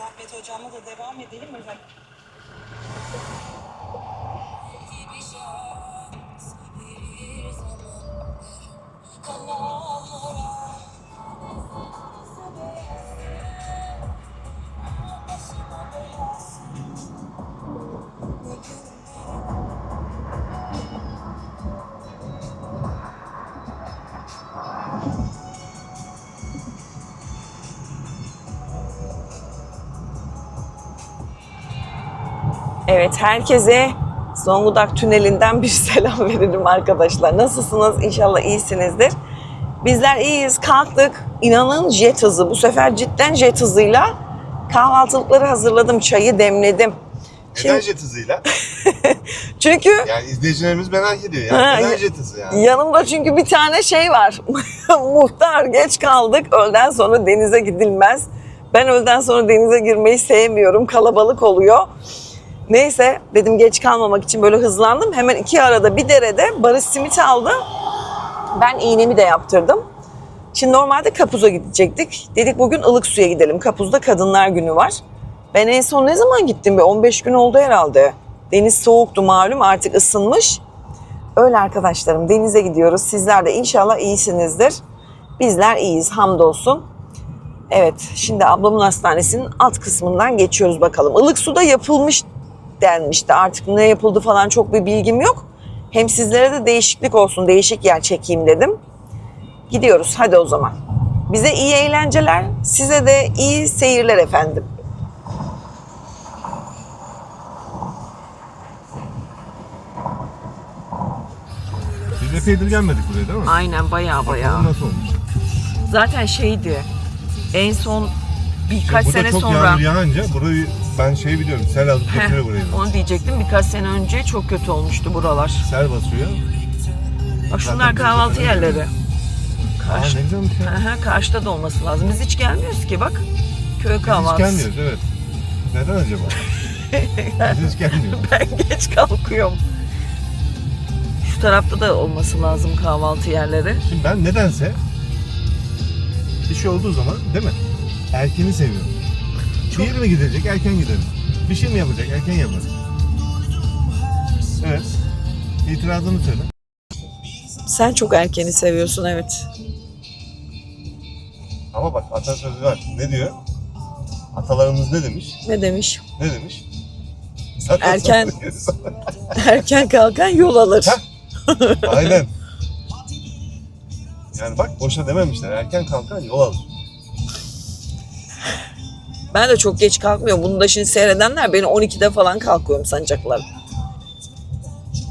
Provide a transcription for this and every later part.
Ahmet hocamla da devam edelim mi? Evet herkese Zonguldak Tüneli'nden bir selam verelim arkadaşlar. Nasılsınız? İnşallah iyisinizdir. Bizler iyiyiz. Kalktık. İnanın jet hızı. Bu sefer cidden jet hızıyla kahvaltılıkları hazırladım. Çayı demledim. Neden Şimdi- jet hızıyla? Çünkü Yani izleyicilerimiz merak ediyor. Yani Ha, neden jet hızı yani? yanımda çünkü bir tane şey var. Muhtar geç kaldık. Öğleden sonra denize gidilmez. Ben öğleden sonra denize girmeyi sevmiyorum. Kalabalık oluyor. Neyse dedim geç kalmamak için böyle hızlandım. Hemen iki arada bir derede Barış simit aldı. Ben iğnemi de yaptırdım. Şimdi normalde Kapuz'a gidecektik. Dedik bugün ılık suya gidelim. Kapuz'da Kadınlar Günü var. Ben en son ne zaman gittim? Bir 15 gün oldu herhalde. Deniz soğuktu malum artık ısınmış. Öyle arkadaşlarım denize gidiyoruz. Sizler de inşallah iyisinizdir. Bizler iyiyiz hamdolsun. Evet şimdi ablamın hastanesinin alt kısmından geçiyoruz bakalım. Ilık suda yapılmış denmişti. Artık ne yapıldı falan çok bir bilgim yok. Hem sizlere de değişiklik olsun, değişik yer çekeyim dedim. Gidiyoruz hadi o zaman. Bize iyi eğlenceler, size de iyi seyirler efendim. Biz epeydir gelmedik buraya değil mi? Aynen baya baya. Nasıl olmuş? Zaten şeydi. En son birkaç Burada sene çok sonra. yağmur yağınca burayı ben şey biliyorum sel alıp götürüyor burayı. onu diyecektim. Birkaç sene önce çok kötü olmuştu buralar. Sel basıyor. Bak şunlar Zaten kahvaltı bizim- yerleri. Aa Karşı, ne güzelmiş ya. Aha, karşıda da olması lazım. Biz hiç gelmiyoruz ki bak. Köy Biz hiç kahvaltısı. gelmiyoruz evet. Neden acaba? Biz hiç gelmiyoruz. Ben geç kalkıyorum. Şu tarafta da olması lazım kahvaltı yerleri. Şimdi ben nedense bir şey olduğu zaman değil mi? Erkeni seviyorum. Bir yere mi gidecek erken giderim. Bir şey mi yapacak erken yaparım. Evet. İtirazını söyle. Sen çok erkeni seviyorsun evet. Ama bak atasözü var. Ne diyor? Atalarımız ne demiş? Ne demiş? Ne demiş? Zaten Erken. Erken kalkan yol alır. Heh. Aynen. Yani bak boşa dememişler. Erken kalkan yol alır. Ben de çok geç kalkmıyorum. Bunu da şimdi seyredenler beni 12'de falan kalkıyorum sanacaklar.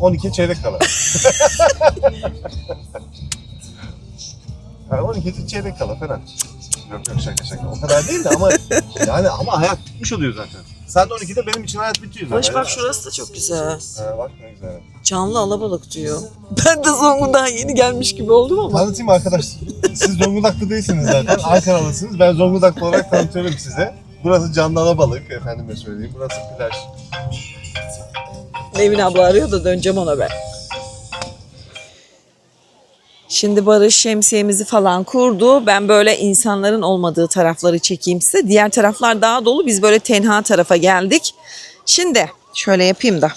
12 çeyrek kala. yani 12 çeyrek kala falan. Yok yok şaka şaka. O kadar değil de ama yani ama hayat bitmiş oluyor zaten. Saat 12'de benim için hayat bitiyor zaten. Baş bak şurası da çok güzel. Ha, bak ne güzel. Canlı alabalık diyor. Ben de Zonguldak'a yeni gelmiş gibi oldum ama. Tanıtayım arkadaş. Siz Zonguldaklı değilsiniz zaten. Ankaralısınız. Ben Zonguldaklı olarak tanıtıyorum size. Burası canlı alabalık efendime söyleyeyim. Burası plaj. Nevin abla arıyor da döneceğim ona ben. Şimdi Barış şemsiyemizi falan kurdu. Ben böyle insanların olmadığı tarafları çekeyim size. Diğer taraflar daha dolu. Biz böyle tenha tarafa geldik. Şimdi şöyle yapayım da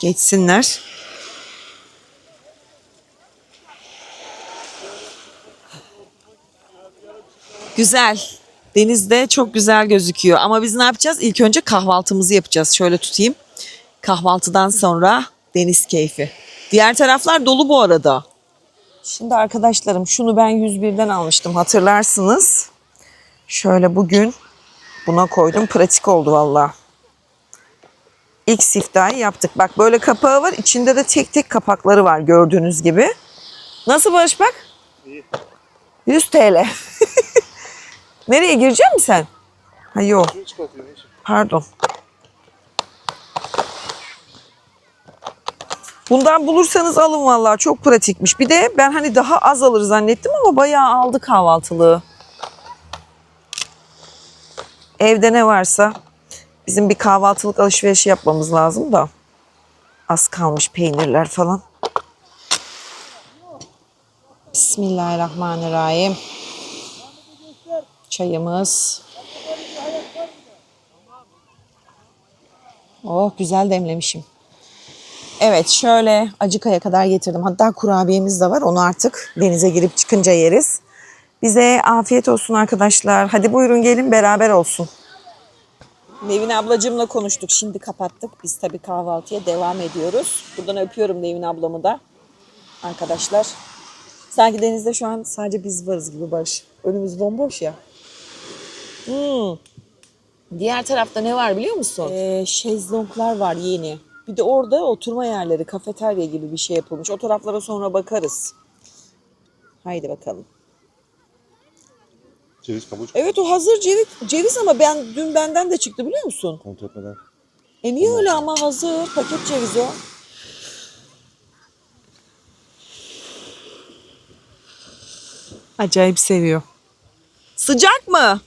geçsinler. Güzel. Denizde çok güzel gözüküyor. Ama biz ne yapacağız? İlk önce kahvaltımızı yapacağız. Şöyle tutayım. Kahvaltıdan sonra deniz keyfi. Diğer taraflar dolu bu arada. Şimdi arkadaşlarım şunu ben 101'den almıştım hatırlarsınız. Şöyle bugün buna koydum. Pratik oldu valla. İlk siftahı yaptık. Bak böyle kapağı var. İçinde de tek tek kapakları var gördüğünüz gibi. Nasıl Barış bak? 100 TL. Nereye girecek misin sen? Ha yok. Pardon. Bundan bulursanız alın vallahi çok pratikmiş. Bir de ben hani daha az alır zannettim ama bayağı aldı kahvaltılığı. Evde ne varsa bizim bir kahvaltılık alışverişi yapmamız lazım da. Az kalmış peynirler falan. Bismillahirrahmanirrahim. Çayımız. Oh güzel demlemişim. Evet şöyle Acıkaya kadar getirdim. Hatta kurabiyemiz de var. Onu artık denize girip çıkınca yeriz. Bize afiyet olsun arkadaşlar. Hadi buyurun gelin beraber olsun. Nevin ablacığımla konuştuk. Şimdi kapattık. Biz tabii kahvaltıya devam ediyoruz. Buradan öpüyorum Nevin ablamı da. Arkadaşlar. Sanki denizde şu an sadece biz varız gibi Barış. Önümüz bomboş ya. Hmm. Diğer tarafta ne var biliyor musun? Ee, şezlonglar var yeni. Bir de orada oturma yerleri, kafeterya gibi bir şey yapılmış. O taraflara sonra bakarız. Haydi bakalım. Ceviz kabuğu Evet o hazır ceviz, ceviz ama ben dün benden de çıktı biliyor musun? kontrol etmeden. E niye öyle ama hazır paket ceviz o. Acayip seviyor. Sıcak mı?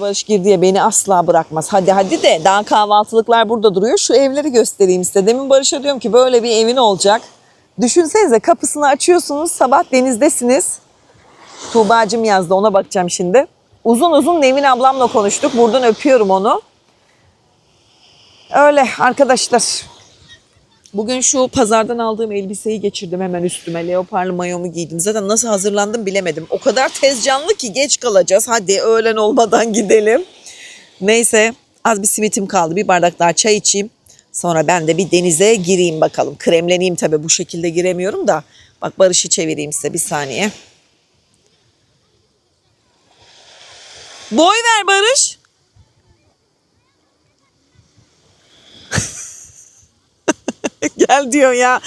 Barış girdi ya beni asla bırakmaz. Hadi hadi de daha kahvaltılıklar burada duruyor. Şu evleri göstereyim size. Demin Barış'a diyorum ki böyle bir evin olacak. Düşünsenize kapısını açıyorsunuz sabah denizdesiniz. Tuğba'cığım yazdı ona bakacağım şimdi. Uzun uzun Nevin ablamla konuştuk. Buradan öpüyorum onu. Öyle arkadaşlar. Bugün şu pazardan aldığım elbiseyi geçirdim hemen üstüme. Leoparlı mayomu giydim. Zaten nasıl hazırlandım bilemedim. O kadar tez canlı ki geç kalacağız. Hadi öğlen olmadan gidelim. Neyse az bir simitim kaldı. Bir bardak daha çay içeyim. Sonra ben de bir denize gireyim bakalım. Kremleneyim tabii bu şekilde giremiyorum da. Bak Barış'ı çevireyim size bir saniye. Boy ver Barış. Gel diyor ya.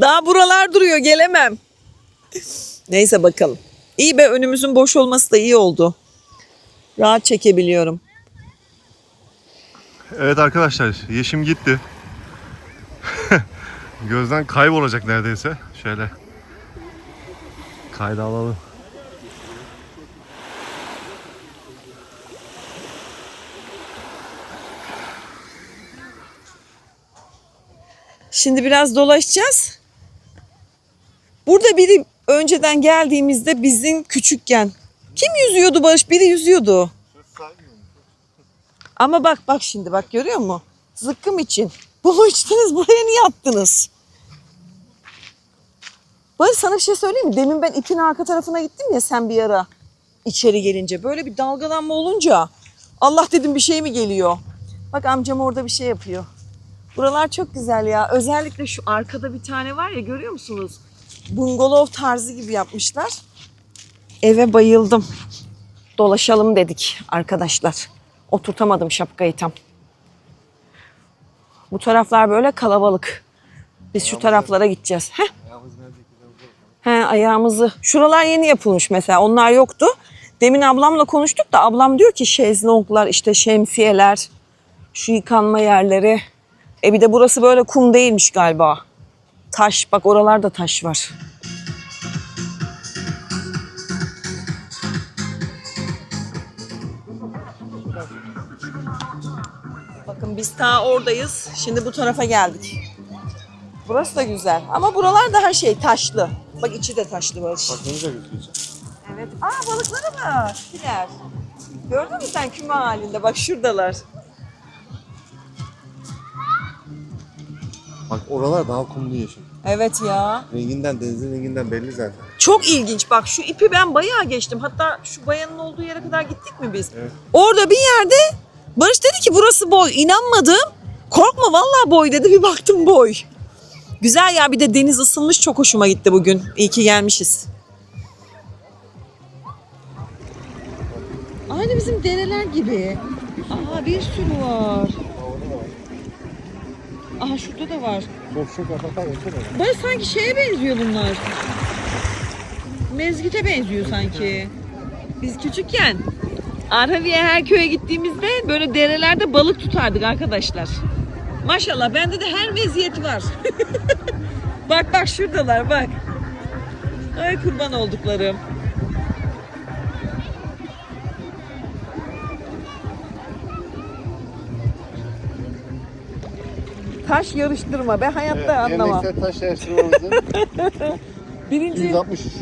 Daha buralar duruyor gelemem. Neyse bakalım. İyi be önümüzün boş olması da iyi oldu. Rahat çekebiliyorum. Evet arkadaşlar yeşim gitti. Gözden kaybolacak neredeyse. Şöyle kayda alalım. Şimdi biraz dolaşacağız. Burada biri önceden geldiğimizde bizim küçükken kim yüzüyordu Barış? Biri yüzüyordu. Ama bak bak şimdi bak görüyor musun? Zıkkım için. Bunu içtiniz buraya niye attınız? Barış sana bir şey söyleyeyim mi? Demin ben ipin arka tarafına gittim ya sen bir ara içeri gelince. Böyle bir dalgalanma olunca Allah dedim bir şey mi geliyor? Bak amcam orada bir şey yapıyor. Buralar çok güzel ya. Özellikle şu arkada bir tane var ya görüyor musunuz? Bungalov tarzı gibi yapmışlar. Eve bayıldım. Dolaşalım dedik arkadaşlar. Oturtamadım şapkayı tam. Bu taraflar böyle kalabalık. Biz şu taraflara gideceğiz. Heh. He ayağımızı. Şuralar yeni yapılmış mesela. Onlar yoktu. Demin ablamla konuştuk da ablam diyor ki şezlonglar işte şemsiyeler, şu yıkanma yerleri. E bir de burası böyle kum değilmiş galiba. Taş bak oralarda taş var. Bakın biz ta oradayız. Şimdi bu tarafa geldik. Burası da güzel. Ama buralar daha şey taşlı. Bak içi de taşlı Barış. Bak ne güzel. Evet. Aa balıkları var. Kiler. Gördün mü sen küme halinde? Bak şuradalar. Bak oralar daha kumlu yeşil. Evet ya. Renginden denizin renginden belli zaten. Çok ilginç. Bak şu ipi ben bayağı geçtim. Hatta şu bayanın olduğu yere kadar gittik mi biz? Evet. Orada bir yerde Barış dedi ki burası boy. İnanmadım. Korkma vallahi boy dedi. Bir baktım boy. Güzel ya bir de deniz ısınmış çok hoşuma gitti bugün. İyi ki gelmişiz. Aynı bizim dereler gibi. Aa bir sürü var. Aha şurada da var. Çok yapar Böyle sanki şeye benziyor bunlar. Mezgite benziyor sanki. Biz küçükken Arhaviye her köye gittiğimizde böyle derelerde balık tutardık arkadaşlar. Maşallah bende de her meziyet var. bak bak şuradalar bak. Ay kurban olduklarım. Taş yarıştırma. Ben hayatta anlamam. Geleneksel taş yarıştırmamızın Birinci 163.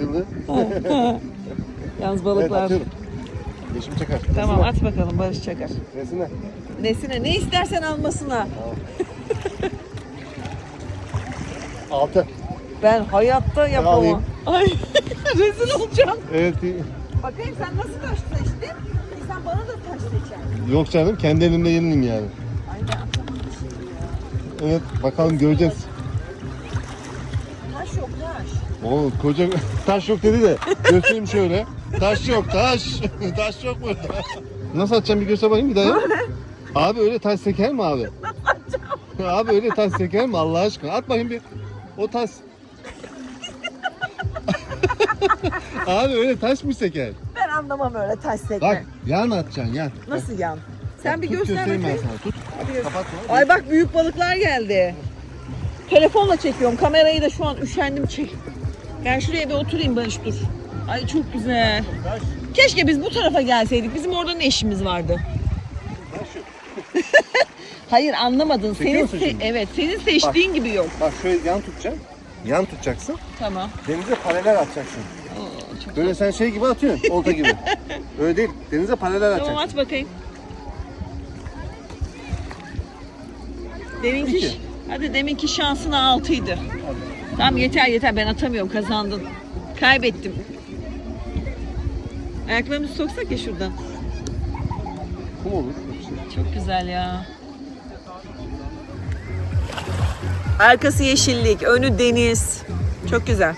yılı. yalnız Evet balıklar. atıyorum. Yeşim çakar. Tamam at bakalım Barış Çakar. Nesine? Nesine ne istersen almasına. Altı. Ben hayatta yapamam. alayım. Ay rezil olacağım. Evet. Bakayım sen nasıl taş seçtin? Sen bana da taş seçer. Yok canım kendi elimde yenileyim yani. Ay. Evet bakalım göreceğiz. Taş yok taş. Oo koca taş yok dedi de göstereyim şöyle. Taş yok taş. taş yok burada. Nasıl atacağım bir göster bakayım bir daha. ya. Abi öyle taş seker mi abi? abi öyle taş seker mi Allah aşkına? At bakayım bir. O taş. abi öyle taş mı seker? Ben anlamam öyle taş sekme. Bak yan atacaksın yan. Nasıl yan? Sen bir Tut göster göstereyim ben bakayım. sana. Tut. Hadi. Kapatma. Ay bak büyük balıklar geldi. Telefonla çekiyorum. Kamerayı da şu an üşendim çek. Ben şuraya bir oturayım Barış dur. Ay çok güzel. Keşke biz bu tarafa gelseydik. Bizim orada ne işimiz vardı? Hayır anlamadın. Senin se- şimdi? evet senin seçtiğin gibi yok. Bak şöyle yan tutacaksın. Yan tutacaksın. Tamam. Denize paralel atacaksın. Oo, çok Böyle sen şey gibi atıyorsun. Olta gibi. Öyle değil. Denize paralel atacaksın. Tamam at bakayım. Deminki, İki. hadi deminki şansına altıydı. Tamam yeter yeter ben atamıyorum kazandın. Kaybettim. Ayaklarımızı soksak ya şuradan. Kum olur. Çok güzel ya. Arkası yeşillik, önü deniz. Çok güzel.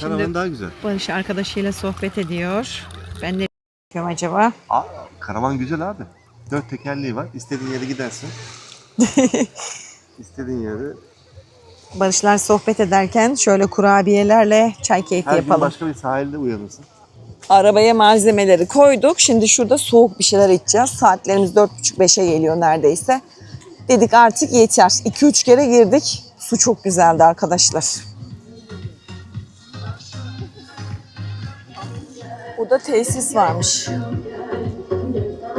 Karavan daha güzel. Barış arkadaşıyla sohbet ediyor. Ben de yapıyorum acaba? Aa, karavan güzel abi. Dört tekerleği var. İstediğin yere gidersin. İstediğin yere. Barışlar sohbet ederken şöyle kurabiyelerle çay keyfi Her gün yapalım. başka bir sahilde uyanırsın. Arabaya malzemeleri koyduk. Şimdi şurada soğuk bir şeyler içeceğiz. Saatlerimiz 4.30-5'e geliyor neredeyse. Dedik artık yeter. 2-3 kere girdik. Su çok güzeldi arkadaşlar. Burada tesis varmış.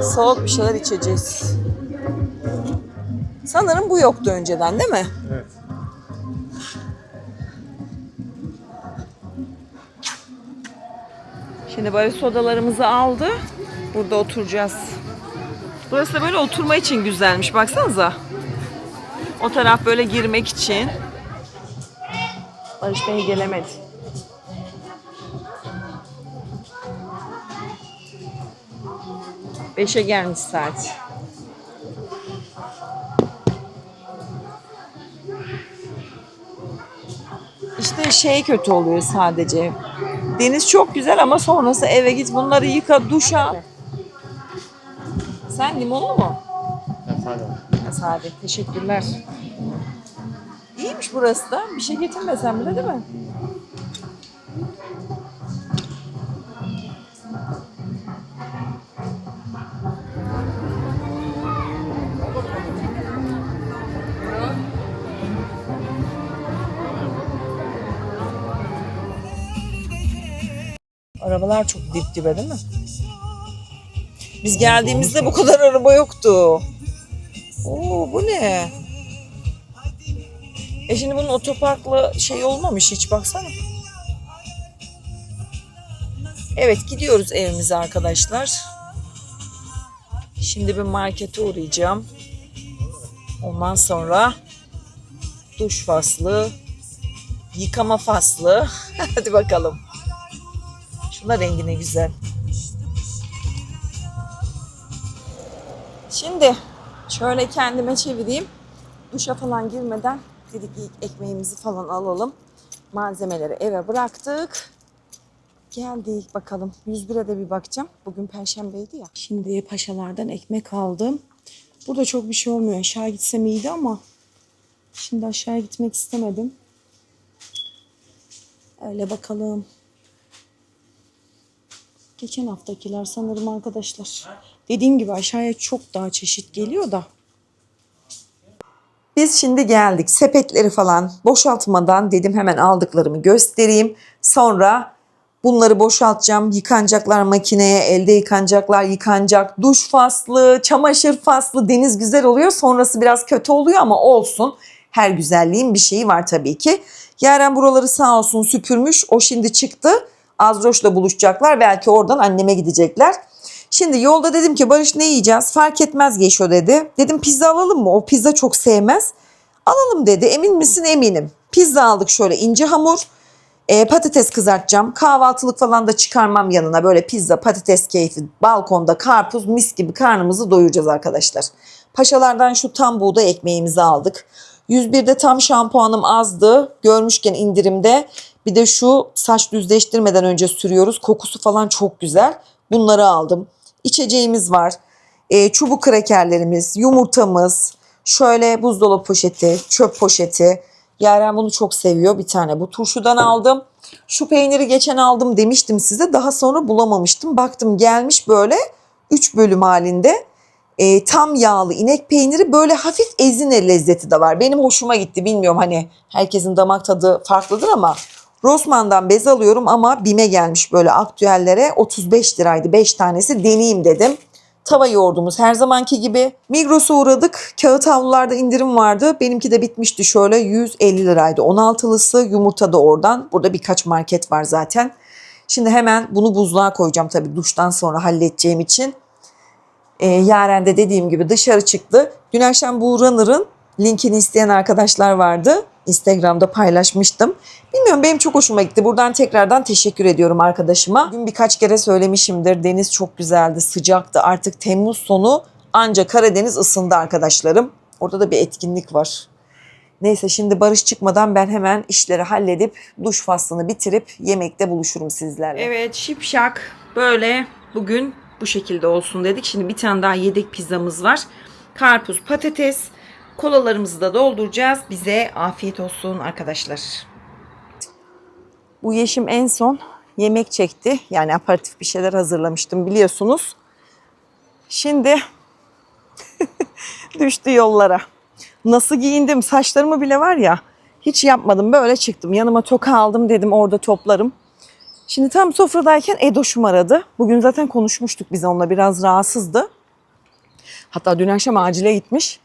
Soğuk bir şeyler içeceğiz. Sanırım bu yoktu önceden değil mi? Evet. Şimdi böyle sodalarımızı aldı. Burada oturacağız. Burası da böyle oturma için güzelmiş. Baksanıza. O taraf böyle girmek için. Barış Bey gelemedi. Beşe gelmiş saat. İşte şey kötü oluyor sadece. Deniz çok güzel ama sonrası eve git bunları yıka, duş al. Sen limonlu mu? Ha, Sade. Teşekkürler. İyiymiş burası da. Bir şey getirmesen bile değil mi? Arabalar çok dip dibe değil mi? Biz geldiğimizde bu kadar araba yoktu. Oo bu ne? E şimdi bunun otoparkla şey olmamış hiç baksana. Evet gidiyoruz evimize arkadaşlar. Şimdi bir markete uğrayacağım. Ondan sonra duş faslı, yıkama faslı. Hadi bakalım. Şuna rengi ne güzel. Şimdi şöyle kendime çevireyim. Duşa falan girmeden dedik ilk ekmeğimizi falan alalım. Malzemeleri eve bıraktık. Geldik bakalım. 101'e de bir bakacağım. Bugün perşembeydi ya. Şimdi paşalardan ekmek aldım. Burada çok bir şey olmuyor. Aşağı gitsem iyiydi ama şimdi aşağı gitmek istemedim. Öyle bakalım. Geçen haftakiler sanırım arkadaşlar. Dediğim gibi aşağıya çok daha çeşit geliyor da. Biz şimdi geldik. Sepetleri falan boşaltmadan dedim hemen aldıklarımı göstereyim. Sonra bunları boşaltacağım. Yıkanacaklar makineye, elde yıkanacaklar, yıkanacak. Duş faslı, çamaşır faslı, deniz güzel oluyor. Sonrası biraz kötü oluyor ama olsun. Her güzelliğin bir şeyi var tabii ki. Yaren buraları sağ olsun süpürmüş. O şimdi çıktı. Azroş'la buluşacaklar. Belki oradan anneme gidecekler. Şimdi yolda dedim ki Barış ne yiyeceğiz? Fark etmez Geço dedi. Dedim pizza alalım mı? O pizza çok sevmez. Alalım dedi. Emin misin? Eminim. Pizza aldık şöyle ince hamur. E, patates kızartacağım. Kahvaltılık falan da çıkarmam yanına. Böyle pizza, patates keyfi, balkonda karpuz, mis gibi karnımızı doyuracağız arkadaşlar. Paşalardan şu tam buğday ekmeğimizi aldık. 101'de tam şampuanım azdı. Görmüşken indirimde. Bir de şu saç düzleştirmeden önce sürüyoruz. Kokusu falan çok güzel. Bunları aldım. İçeceğimiz var. E, çubuk krakerlerimiz, yumurtamız, şöyle buzdolabı poşeti, çöp poşeti. Yaren bunu çok seviyor. Bir tane bu turşudan aldım. Şu peyniri geçen aldım demiştim size. Daha sonra bulamamıştım. Baktım gelmiş böyle 3 bölüm halinde. E, tam yağlı inek peyniri böyle hafif ezine lezzeti de var. Benim hoşuma gitti. Bilmiyorum hani herkesin damak tadı farklıdır ama Rossmann'dan bez alıyorum ama BİM'e gelmiş böyle aktüellere 35 liraydı 5 tanesi deneyeyim dedim. Tava yoğurdumuz her zamanki gibi. Migros'a uğradık. Kağıt havlularda indirim vardı. Benimki de bitmişti şöyle 150 liraydı. 16'lısı yumurta da oradan. Burada birkaç market var zaten. Şimdi hemen bunu buzluğa koyacağım tabii duştan sonra halledeceğim için. E, Yaren de dediğim gibi dışarı çıktı. Dün akşam bu Runner'ın linkini isteyen arkadaşlar vardı. Instagram'da paylaşmıştım. Bilmiyorum benim çok hoşuma gitti. Buradan tekrardan teşekkür ediyorum arkadaşıma. Bugün birkaç kere söylemişimdir. Deniz çok güzeldi, sıcaktı. Artık Temmuz sonu ancak Karadeniz ısındı arkadaşlarım. Orada da bir etkinlik var. Neyse şimdi Barış çıkmadan ben hemen işleri halledip duş faslını bitirip yemekte buluşurum sizlerle. Evet şipşak böyle bugün bu şekilde olsun dedik. Şimdi bir tane daha yedek pizzamız var. Karpuz, patates, kolalarımızı da dolduracağız. Bize afiyet olsun arkadaşlar. Bu Yeşim en son yemek çekti. Yani aparatif bir şeyler hazırlamıştım biliyorsunuz. Şimdi düştü yollara. Nasıl giyindim saçlarımı bile var ya hiç yapmadım böyle çıktım. Yanıma toka aldım dedim orada toplarım. Şimdi tam sofradayken Edoş'um aradı. Bugün zaten konuşmuştuk biz onunla biraz rahatsızdı. Hatta dün akşam acile gitmiş.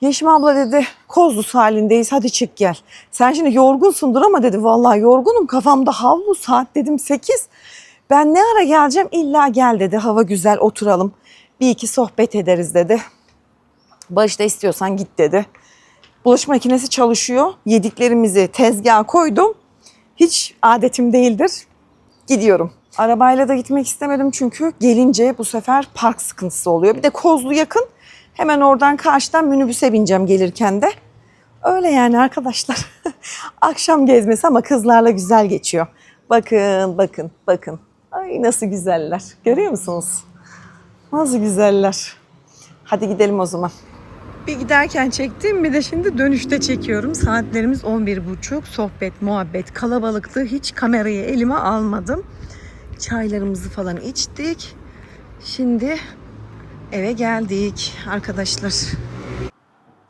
Yeşim abla dedi Kozlus halindeyiz hadi çık gel. Sen şimdi yorgunsundur ama dedi vallahi yorgunum kafamda havlu saat dedim 8. Ben ne ara geleceğim illa gel dedi hava güzel oturalım. Bir iki sohbet ederiz dedi. Barış da istiyorsan git dedi. Bulaşık makinesi çalışıyor. Yediklerimizi tezgaha koydum. Hiç adetim değildir. Gidiyorum. Arabayla da gitmek istemedim çünkü gelince bu sefer park sıkıntısı oluyor. Bir de Kozlu yakın. Hemen oradan karşıdan minibüse bineceğim gelirken de. Öyle yani arkadaşlar. Akşam gezmesi ama kızlarla güzel geçiyor. Bakın, bakın, bakın. Ay nasıl güzeller. Görüyor musunuz? Nasıl güzeller. Hadi gidelim o zaman. Bir giderken çektim bir de şimdi dönüşte çekiyorum. Saatlerimiz 11.30. Sohbet, muhabbet, kalabalıktı. Hiç kamerayı elime almadım. Çaylarımızı falan içtik. Şimdi eve geldik arkadaşlar.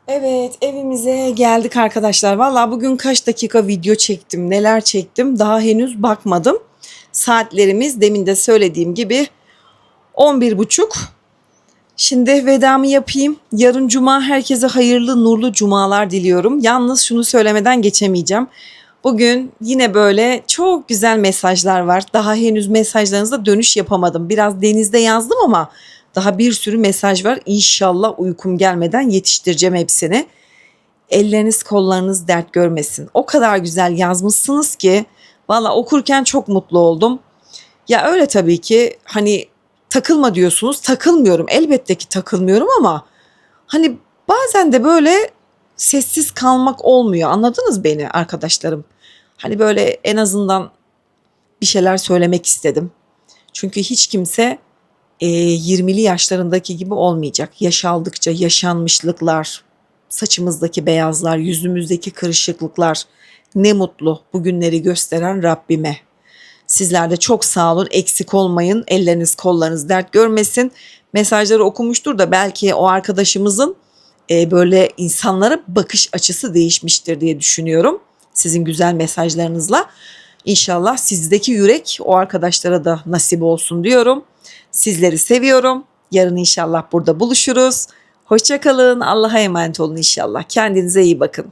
Evet evimize geldik arkadaşlar. Valla bugün kaç dakika video çektim, neler çektim daha henüz bakmadım. Saatlerimiz demin de söylediğim gibi 11.30. Şimdi vedamı yapayım. Yarın cuma herkese hayırlı nurlu cumalar diliyorum. Yalnız şunu söylemeden geçemeyeceğim. Bugün yine böyle çok güzel mesajlar var. Daha henüz mesajlarınıza dönüş yapamadım. Biraz denizde yazdım ama daha bir sürü mesaj var. İnşallah uykum gelmeden yetiştireceğim hepsini. Elleriniz kollarınız dert görmesin. O kadar güzel yazmışsınız ki valla okurken çok mutlu oldum. Ya öyle tabii ki hani takılma diyorsunuz. Takılmıyorum. Elbette ki takılmıyorum ama hani bazen de böyle sessiz kalmak olmuyor. Anladınız beni arkadaşlarım? Hani böyle en azından bir şeyler söylemek istedim. Çünkü hiç kimse e, 20'li yaşlarındaki gibi olmayacak. Yaş aldıkça yaşanmışlıklar, saçımızdaki beyazlar, yüzümüzdeki kırışıklıklar ne mutlu bugünleri gösteren Rabbime. Sizler de çok sağ olun, eksik olmayın. Elleriniz kollarınız dert görmesin. Mesajları okumuştur da belki o arkadaşımızın e, böyle insanlara bakış açısı değişmiştir diye düşünüyorum. Sizin güzel mesajlarınızla. İnşallah sizdeki yürek o arkadaşlara da nasip olsun diyorum. Sizleri seviyorum. Yarın inşallah burada buluşuruz. Hoşçakalın. Allah'a emanet olun inşallah. Kendinize iyi bakın.